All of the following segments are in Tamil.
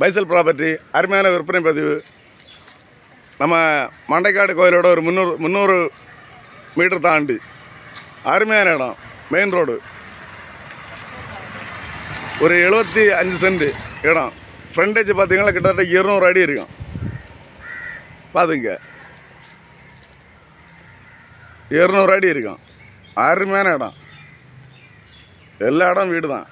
பைசல் ப்ராப்பர்ட்டி அருமையான விற்பனை பதிவு. நம்ம மண்டைக்காடு கோயிலோட ஒரு முந்நூறு முந்நூறு மீட்டர் தாண்டி. அருமையான இடம் மெயின் ரோடு ஒரு எழுபத்தி அஞ்சு சென்ட் இடம். ஃப்ரண்டேஜ் பார்த்தீங்கன்னா கிட்டத்தட்ட இருநூறு அடி இருக்கும். பார்த்துங்க இருநூறு அடி இருக்கும். அருமையான இடம். எல்லா இடம் வீடு தான்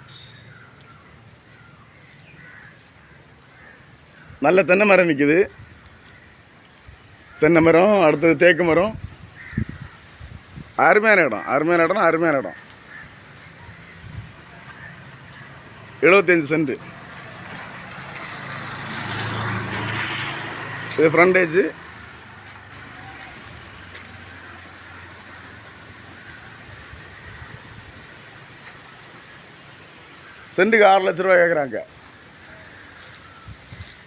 நல்ல தென்னை மரம் நிற்கிது தென்னை மரம் அடுத்தது தேக்கு மரம். அருமையான இடம் அருமையான இடம் அருமையான இடம். எழுபத்தஞ்சு சென்ட். இது ஃப்ரண்டேஜு சென்ட்டுக்கு ஆறு லட்ச ரூபாய் கேட்குறாங்க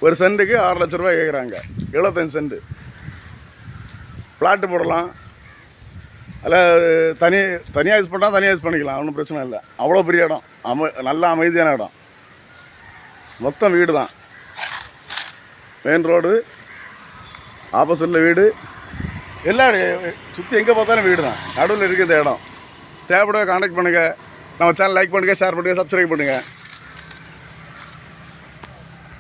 ஒரு சென்ட்டுக்கு ஆறு லட்ச ரூபாய் கேட்குறாங்க எழுபத்தஞ்சு சென்ட் பிளாட்டு போடலாம். அதில் தனி தனியாக யூஸ் பண்ணால் தனியாக யூஸ் பண்ணிக்கலாம். ஒன்றும் பிரச்சனை இல்லை. அவ்வளோ பெரிய இடம். அம நல்ல அமைதியான இடம். மொத்தம் வீடு தான். மெயின் ரோடு ஆப்போசிட்டில் வீடு. எல்லா சுற்றி எங்கே பார்த்தாலும் வீடு தான். நடுவில் இருக்குது இந்த இடம். தேவைப்பட காண்டாக்ட் பண்ணுங்கள் நம்ம சேனல் லைக் பண்ணுங்கள் ஷேர் பண்ணுங்கள் சப்ஸ்கிரைப் பண்ணுங்கள்